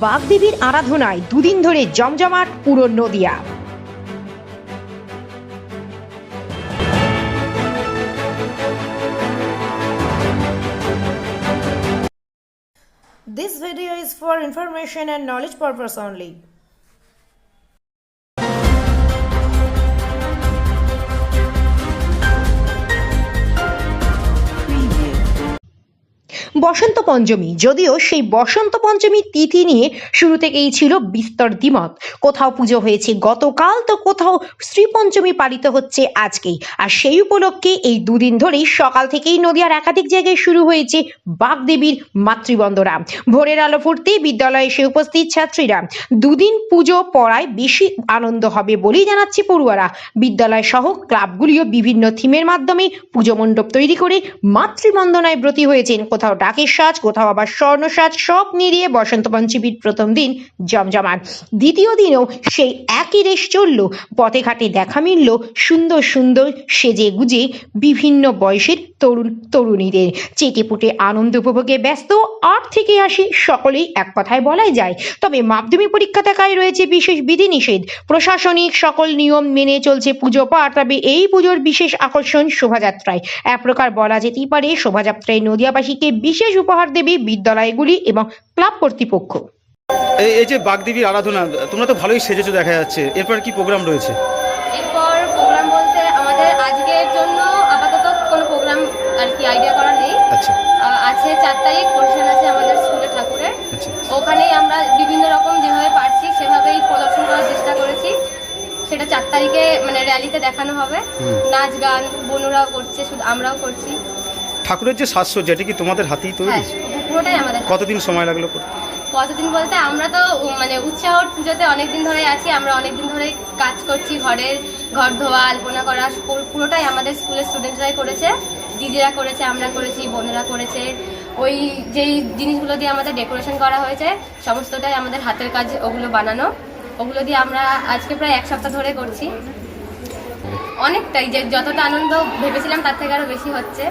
বাগদেবীর আরাধনায় দুদিন ধরে জমজমাট পুরো Nadia This video is for information and knowledge purpose only. বসন্ত পঞ্চমী। যদিও সেই বসন্ত পঞ্চমীর তিথি নিয়ে শুরু থেকেই ছিল বিস্তর দ্বিমত। কোথাও পুজো হয়েছে গতকাল, তো কোথাও শ্রী পঞ্চমী পালিত হচ্ছে আজকেই। আর সেই উপলক্ষে এই দুদিন ধরেই সকাল থেকেই নদিয়ার একাধিক জায়গায় শুরু হয়েছে বাগদেবীর মাতৃবন্দনা। ভোরের আলো ফুটতেই বিদ্যালয়ে এসে উপস্থিত ছাত্রীরা। দুদিন পুজো পড়ায় বেশি আনন্দ হবে বলেই জানাচ্ছে পড়ুয়ারা। বিদ্যালয় সহ ক্লাবগুলিও বিভিন্ন থিমের মাধ্যমে পুজো মণ্ডপ তৈরি করে মাতৃবন্দনায় ব্রতী হয়েছেন। কোথাও ডাকের সাজ, কোথাও আবার স্বর্ণ সাজ, সব মিলিয়ে বসন্ত পঞ্চমীর প্রথম দিন জমজমাট। দ্বিতীয় দিনেও সেই একই রেশ চলল, পথে ঘাটে দেখা মিলল সুন্দর সুন্দর সেজে গুজে বিভিন্ন বয়সের তরুণ তরুণীদের। চেটেপুটে আনন্দ উপভোগে ব্যস্ত, আট থেকে আসি সকলেই এক কথায় বলাই যায়। তবে মাধ্যমিক পরীক্ষা থাকায় রয়েছে বিশেষ বিধিনিষেধ। প্রশাসনিক সকল নিয়ম মেনে চলছে পুজো পাঠ, তবে এই পুজোর বিশেষ আকর্ষণ শোভাযাত্রায়। এক প্রকার বলা যেতেই পারে, শোভাযাত্রায় নদিয়াবাসীকে বিশেষ উপহার দেবে বিদ্যালয়গুলি এবং ক্লাব কর্তৃপক্ষ। এই এই যে বাগদেবীর আরাধনা তোমরা তো ভালোই সেজেছো দেখা যাচ্ছে। এরপর কি প্রোগ্রাম রয়েছে? এরপর প্রোগ্রাম বলতে আমাদের আজকের জন্য আপাতত কোনো প্রোগ্রাম আর কি আইডিয়া করা নেই। আচ্ছা। আছে চার তারিখ অনুষ্ঠান আছে আমাদের স্কুলে ঠাকুরের। আচ্ছা। ওখানেই আমরা বিভিন্ন রকম যেভাবে পারছি সেভাবেই প্রদর্শন করার চেষ্টা করেছি। সেটা চার তারিখে মানে র্যালিতে দেখানো হবে। নাচ গান বোনরাও করছে শুধু আমরাও করছি। ঠাকুরের যে সাজসজ্জা এটা কি তোমাদের হাতেই তৈরি? হ্যাঁ পুরোটাই আমাদের কতদিন সময় লাগল করতে? কতদিন বলতে আমরা তো মানে উৎসাহর পুজোতে অনেক দিন ধরে আছি আমরা অনেক দিন ধরে কাজ করছি ঘরের ঘর ধোয়া আলপনা করা পুরোটাই আমাদের স্কুলের স্টুডেন্টরাই করেছে দিদিরা করেছে আমরা করেছি বোনেরা করেছে ওই যেই জিনিসগুলো দিয়ে আমাদের ডেকোরেশন করা হয়েছে সমস্তটাই আমাদের হাতের কাজ ওগুলো বানানো ওগুলো দিয়ে আমরা আজকে প্রায় এক সপ্তাহ ধরে করছি। অনেকটাই যে যতটা আনন্দ ভেবেছিলাম তার থেকে আরও বেশি হচ্ছে।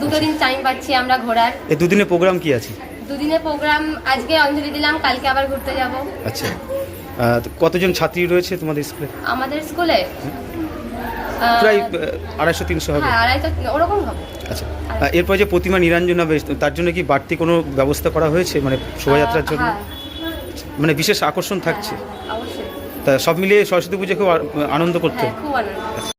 দুটো দিন টাইম পাচ্ছি আমরা ঘোরার। এই দুদিনের প্রোগ্রাম কি আছে? দুদিনের প্রোগ্রাম আজকে অঞ্জলি দিলাম কালকে আবার ঘুরতে যাব। আচ্ছা। কতজন ছাত্রী রয়েছে তোমাদের স্কুলে? আমাদের স্কুলে? প্রায় আড়াইশো তিনশো হবে। হ্যাঁ ওরকম হবে। আচ্ছা। এরপর যে প্রতিমা নিরঞ্জন হবে তার জন্য কি বাড়তি কোনো ব্যবস্থা করা হয়েছে? মানে শোভাযাত্রার জন্য? হ্যাঁ, মানে বিশেষ আকর্ষণ থাকছে? হ্যাঁ, অবশ্যই। তা সব মিলিয়ে সরস্বতী পুজো খুব আনন্দ করতে? খুব আনন্দ।